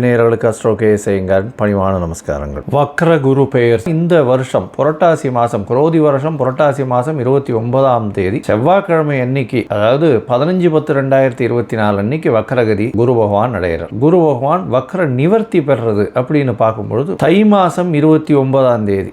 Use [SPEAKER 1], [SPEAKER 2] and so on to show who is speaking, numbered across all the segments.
[SPEAKER 1] நேயர்களுக்கு அஸ்ட்ரோ கேசேங்கர் பணிவான நமஸ்காரங்கள். வக்ர குரு பெயர். இந்த வருஷம் புரட்டாசி மாதம் குரோதி வருஷம் புரட்டாசி மாதம் இருபத்தி ஒன்பதாம் தேதி செவ்வாய்க்கிழமை அன்னைக்கு அதாவது பதினஞ்சு பத்து ரெண்டாயிரத்தி இருபத்தி நாலு அன்னைக்கு வக்ரகதி குரு பகவான் அடைகிறார். குரு பகவான் வக்ர நிவர்த்தி பெறுறது அப்படின்னு பார்க்கும்பொழுது தை மாதம் இருபத்தி ஒன்பதாம் தேதி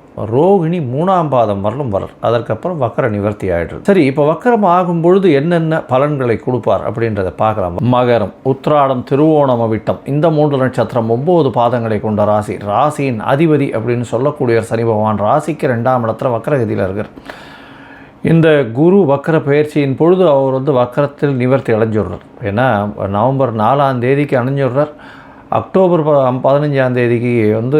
[SPEAKER 1] ரோகிணி மூணாம் பாதம் வரலும் வரல் அதற்கப்புறம் வக்கர நிவர்த்தி ஆகிடுது சரி இப்போ வக்கரம் ஆகும் பொழுது என்னென்ன பலன்களை கொடுப்பார் அப்படின்றத பார்க்கலாம். மகரம் உத்ராடம் திருவோணம் அவிட்டம். இந்த மூன்று நட்சத்திரம் ஒன்பது பாதங்களை கொண்ட ராசி. ராசியின் அதிபதி அப்படின்னு சொல்லக்கூடிய சனி பகவான் ராசிக்கு ரெண்டாம் இடத்துல வக்கரகதியில் இருக்கிறார் இந்த குரு வக்கர பயிற்சியின் பொழுது அவர் வந்து வக்கரத்தில் நிவர்த்தி அடைஞ்சிடுறார். ஏன்னா நவம்பர் நாலாம் தேதிக்கு அணிஞ்சிடுறார். அக்டோபர் ப பதினஞ்சாம் தேதிக்கு வந்து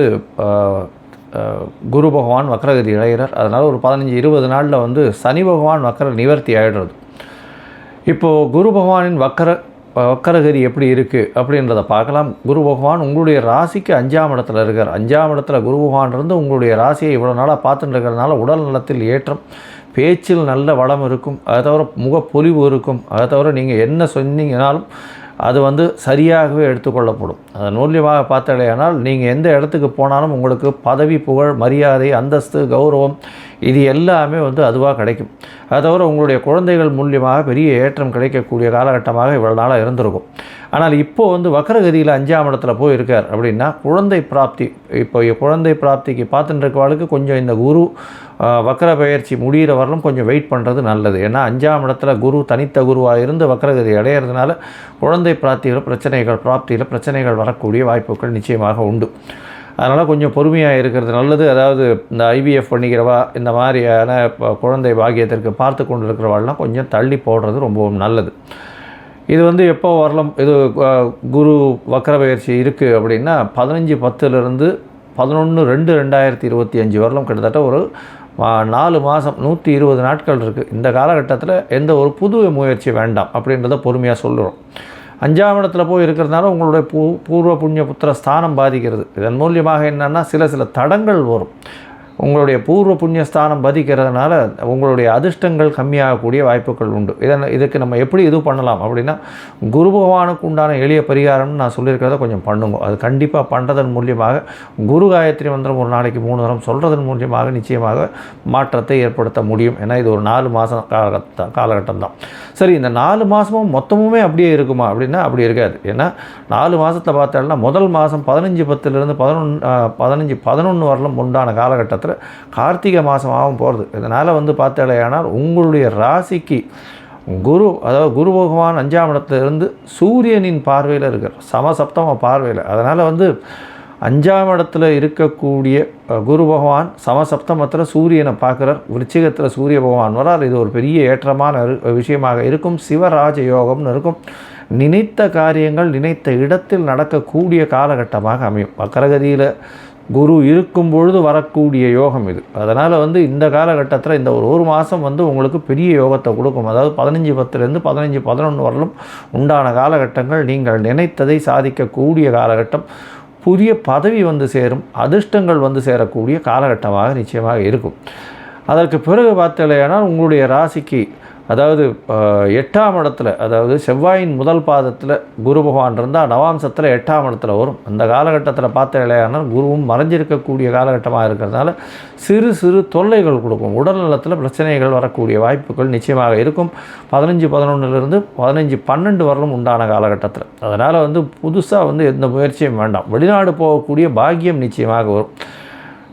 [SPEAKER 1] குரு பகவான் வக்ரகதி அடைகிறார். அதனால் ஒரு பதினஞ்சு இருபது நாளில் வந்து சனி பகவான் வக்கர நிவர்த்தி ஆகிடுறது இப்போது குரு பகவானின் வக்கர வக்கரகதி எப்படி இருக்குது அப்படின்றத பார்க்கலாம். குரு பகவான் உங்களுடைய ராசிக்கு அஞ்சாம் இடத்துல இருக்கார். அஞ்சாம் இடத்துல குரு பகவான் இருந்து உங்களுடைய ராசியை இவ்வளோ நாளாக பார்த்துட்டு இருக்கிறதுனால உடல் நலத்தில் ஏற்றம் பேச்சில் நல்ல வளம் இருக்கும். அதை தவிர முகப்பொலிவு இருக்கும். அதை தவிர நீங்கள் என்ன சொன்னீங்கனாலும் அது வந்து சரியாகவே எடுத்துக்கொள்ளப்படும். அதன் மூலியமாக பார்த்தாலேயானால் நீங்கள் எந்த இடத்துக்கு போனாலும் உங்களுக்கு பதவி புகழ் மரியாதை அந்தஸ்து கௌரவம் இது எல்லாமே வந்து அதுவாக கிடைக்கும். அதை தவிர உங்களுடைய குழந்தைகள் மூலியமாக பெரிய ஏற்றம் கிடைக்கக்கூடிய காலகட்டமாக இவ்வளோ நாளாக இருந்திருக்கும். ஆனால் இப்போது வந்து வக்கரகதியில் அஞ்சாம் இடத்துல போய் இருக்கார் அப்படின்னா குழந்தை பிராப்தி இப்போ குழந்தை பிராப்திக்கு பார்த்துட்டு இருக்கவாளுக்கு கொஞ்சம் இந்த குரு ஆஹ், வக்கர பயிற்சி முடிகிற வரலும் கொஞ்சம் வெயிட் பண்ணுறது நல்லது. ஏன்னா அஞ்சாம் இடத்துல குரு தனித்த குருவாக இருந்து வக்கரகதி அடையிறதுனால குழந்தை பிராப்தியில் பிரச்சனைகள் பிராப்தியில் பிரச்சனைகள் வரக்கூடிய வாய்ப்புகள் நிச்சயமாக உண்டு. அதனால் கொஞ்சம் பொறுமையாக இருக்கிறது நல்லது. அதாவது இந்த ஐவிஎஃப் பண்ணிக்கிறவா இந்த மாதிரியான குழந்தை பாகியத்திற்கு பார்த்து கொண்டு இருக்கிறவாள்லாம் கொஞ்சம் தள்ளி போடுறது ரொம்பவும் நல்லது. இது வந்து எப்போ வரலாம்? இது குரு வக்கர பயிற்சி இருக்குது அப்படின்னா பதினஞ்சு பத்துலேருந்து பதினொன்று ரெண்டு ரெண்டாயிரத்தி இருபத்தி அஞ்சு வரலாம். கிட்டத்தட்ட ஒரு நாலு மாதம் நூற்றி இருபது நாட்கள் இருக்குது இந்த காலகட்டத்தில் எந்த ஒரு புது முயற்சி வேண்டாம் அப்படின்றத பொறுமையாக சொல்லுறோம் அஞ்சாம் இடத்துல போய் இருக்கிறதுனால உங்களுடைய பூ பூர்வ புண்ணிய புத்திர ஸ்தானம் பாதிக்கிறது. இதன் மூலியமாக என்னென்னா சில சில தடங்கள் வரும். உங்களுடைய பூர்வ புண்ணிய ஸ்தானம் பதிக்கிறதுனால உங்களுடைய அதிர்ஷ்டங்கள் கம்மியாகக்கூடிய வாய்ப்புகள் உண்டு. இதன் இதுக்கு நம்ம எப்படி இது பண்ணலாம் அப்படின்னா குரு பகவானுக்கு உண்டான எளிய பரிகாரம்னு நான் சொல்லியிருக்கிறத கொஞ்சம் பண்ணுங்க. அது கண்டிப்பாக பண்ணுறதன் மூலியமாக குரு காயத்ரி மந்திரம் ஒரு நாளைக்கு மூணு தரம் சொல்கிறதன் மூலியமாக நிச்சயமாக மாற்றத்தை ஏற்படுத்த முடியும். ஏன்னா இது ஒரு நாலு மாதம் காலகட்ட காலகட்டம் தான் சரி இந்த நாலு மாதமும் மொத்தமுமே அப்படியே இருக்குமா? அப்படின்னா அப்படி இருக்காது. ஏன்னா நாலு மாதத்தை பார்த்தோம்னா முதல் மாதம் பதினஞ்சு பத்துலேருந்து பதினொன்று பதினஞ்சு பதினொன்று வரலும் உண்டான காலகட்டத்தில் கார்த்திகை மாதமாகவும் போகிறது இதனால் வந்து பார்த்தாலேயானால் உங்களுடைய ராசிக்கு குரு அதாவது குரு பகவான் அஞ்சாம் இடத்துலேருந்து சூரியனின் பார்வையில் இருக்கிற சமசப்தம பார்வையில். அதனால் வந்து அஞ்சாம் இடத்துல இருக்கக்கூடிய குரு பகவான் சமசப்தமத்தில் சூரியனை பார்க்குறார். விருச்சிகத்தில் சூரிய பகவான் வரார் இது ஒரு பெரிய ஏற்றமான விஷயமாக இருக்கும். சிவராஜ யோகம்னு இருக்கும். நினைத்த காரியங்கள் நினைத்த இடத்தில் நடக்கக்கூடிய காலகட்டமாக அமையும். வக்கரகதியில் குரு இருக்கும் பொழுது வரக்கூடிய யோகம் இது. அதனால் வந்து இந்த காலகட்டத்தில் இந்த ஒரு ஒரு மாதம் வந்து உங்களுக்கு பெரிய யோகத்தை கொடுக்கும். அதாவது பதினஞ்சு பத்துலேருந்து பதினஞ்சு பதினொன்று வரலும் உண்டான காலகட்டங்கள் நீங்கள் நினைத்ததை சாதிக்கக்கூடிய காலகட்டம். புதிய பதவி வந்து சேரும் அதிர்ஷ்டங்கள் வந்து சேரக்கூடிய காலகட்டமாக நிச்சயமாக இருக்கும். அதற்கு பிறகு பார்த்தலையானால் உங்களுடைய ராசிக்கு அதாவது எட்டாம் இடத்துல அதாவது செவ்வாயின் முதல் பாதத்தில் குரு பகவான் இருந்தால் நவாம்சத்தில் எட்டாம் இடத்துல வரும். அந்த காலகட்டத்தில் பார்த்த இலையானால் குருவும் மறைஞ்சிருக்கக்கூடிய காலகட்டமாக இருக்கிறதுனால சிறு சிறு தொல்லைகள் கொடுக்கும். உடல் நலத்தில் பிரச்சனைகள் வரக்கூடிய வாய்ப்புகள் நிச்சயமாக இருக்கும். பதினஞ்சு பதினொன்றுலேருந்து பதினஞ்சு பன்னெண்டு வரலும் உண்டான காலகட்டத்தில். அதனால் வந்து புதுசாக வந்து எந்த முயற்சியும் வேண்டாம். வெளிநாடு போகக்கூடிய பாக்கியம் நிச்சயமாக வரும்.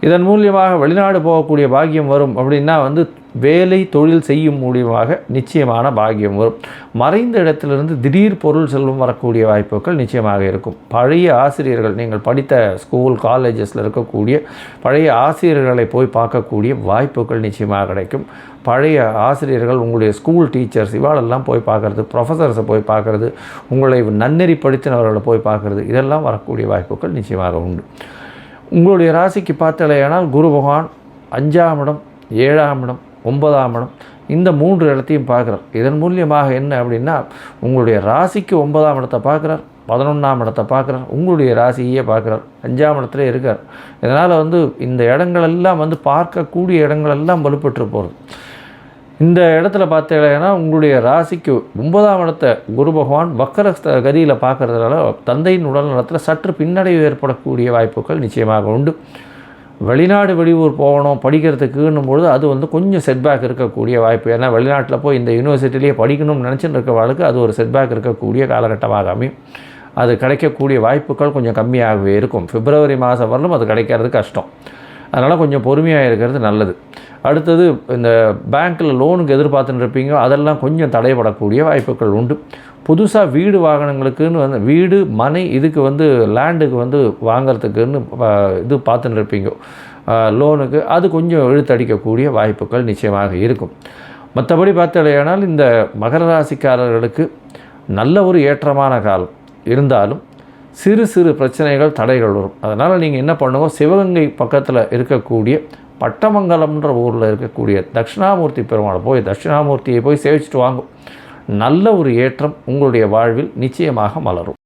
[SPEAKER 1] இதன் மூலியமாக வெளிநாடு போகக்கூடிய பாக்கியம் வரும் அப்படின்னா வந்து வேலை தொழில் செய்யும் மூலியமாக நிச்சயமான பாக்கியம் வரும். மறைந்த இடத்திலிருந்து திடீர் பொருள் செல்வம் வரக்கூடிய வாய்ப்புகள் நிச்சயமாக இருக்கும். பழைய ஆசிரியர்கள் நீங்கள் படித்த ஸ்கூல் காலேஜஸில் இருக்கக்கூடிய பழைய ஆசிரியர்களை போய் பார்க்கக்கூடிய வாய்ப்புகள் நிச்சயமாக கிடைக்கும். பழைய ஆசிரியர்கள் உங்களுடைய ஸ்கூல் டீச்சர்ஸ் இவாளெல்லாம் போய் பார்க்குறது ப்ரொஃபஸர்ஸை போய் பார்க்குறது உங்களை நன்னெறி படித்தினவர்களை போய் பார்க்குறது இதெல்லாம் வரக்கூடிய வாய்ப்புகள் நிச்சயமாக உண்டு. உங்களுடைய ராசிக்கு பார்த்தலையானால் குரு பகவான் அஞ்சாம் இடம் ஏழாம் இடம் ஒன்பதாம் இடம் இந்த மூன்று இடத்தையும் பார்க்குறார். இதன் மூலியமாக என்ன அப்படின்னா உங்களுடைய ராசிக்கு ஒன்பதாம் இடத்தை பார்க்குறார் பதினொன்றாம் இடத்தை பார்க்குறார் உங்களுடைய ராசியே பார்க்குறார் அஞ்சாம் இடத்துல இருக்கார். இதனால் வந்து இந்த இடங்களெல்லாம் வந்து பார்க்கக்கூடிய இடங்களெல்லாம் வலுப்பெற்று போகிறது இந்த இடத்துல பார்த்தீங்கன்னா உங்களுடைய ராசிக்கு ஒன்பதாம் இடத்தை குரு பகவான் வக்கர கதியில் பார்க்கறதுனால தந்தையின் உடல் நலத்தில் சற்று பின்னடைவு ஏற்படக்கூடிய வாய்ப்புகள் நிச்சயமாக உண்டு. வெளிநாடு வெளியூர் போகணும் படிக்கிறதுக்குன்னும் பொழுது அது வந்து கொஞ்சம் செட்பேக் இருக்கக்கூடிய வாய்ப்பு. ஏன்னா வெளிநாட்டில் போய் இந்த யூனிவர்சிட்டிலேயே படிக்கணும்னு நினச்சின்னு இருக்கவாளுக்கு அது ஒரு செட்பேக் இருக்கக்கூடிய காலகட்டமாக அமையும். அது கிடைக்கக்கூடிய வாய்ப்புகள் கொஞ்சம் கம்மியாகவே இருக்கும். பிப்ரவரி மாதம் வரலும் அது கிடைக்கிறது கஷ்டம். அதனால் கொஞ்சம் பொறுமையாக இருக்கிறது நல்லது. அடுத்தது இந்த பேங்க்கில் லோனுக்கு எதிர்பார்த்துன்னு இருப்பீங்க அதெல்லாம் கொஞ்சம் தடைபடக்கூடிய வாய்ப்புகள் உண்டு. புதுசாக வீடு வாகனங்களுக்குன்னு வந்து வீடு மனை இதுக்கு வந்து லேண்டுக்கு வந்து வாங்கிறதுக்குன்னு இது பார்த்துன்னு இருப்பீங்க லோனுக்கு அது கொஞ்சம் இழுத்தடிக்கக்கூடிய வாய்ப்புகள் நிச்சயமாக இருக்கும். மற்றபடி பார்த்தலையானால் இந்த மகர ராசிக்காரர்களுக்கு நல்ல ஒரு ஏற்றமான காலம் இருந்தாலும் சிறு சிறு பிரச்சனைகள் தடைகள் வரும். அதனால் நீங்கள் என்ன பண்ணுவோம் சிவகங்கை பக்கத்தில் இருக்கக்கூடிய பட்டமங்கலம்ன்ற ஊரில் இருக்கக்கூடிய தட்சிணாமூர்த்தி பெருமாளை போய் தட்சிணாமூர்த்தியை போய் சேவிச்சுட்டு வாங்கும். நல்ல ஒரு ஏற்றம் உங்களுடைய வாழ்வில் நிச்சயமாக மலரும்.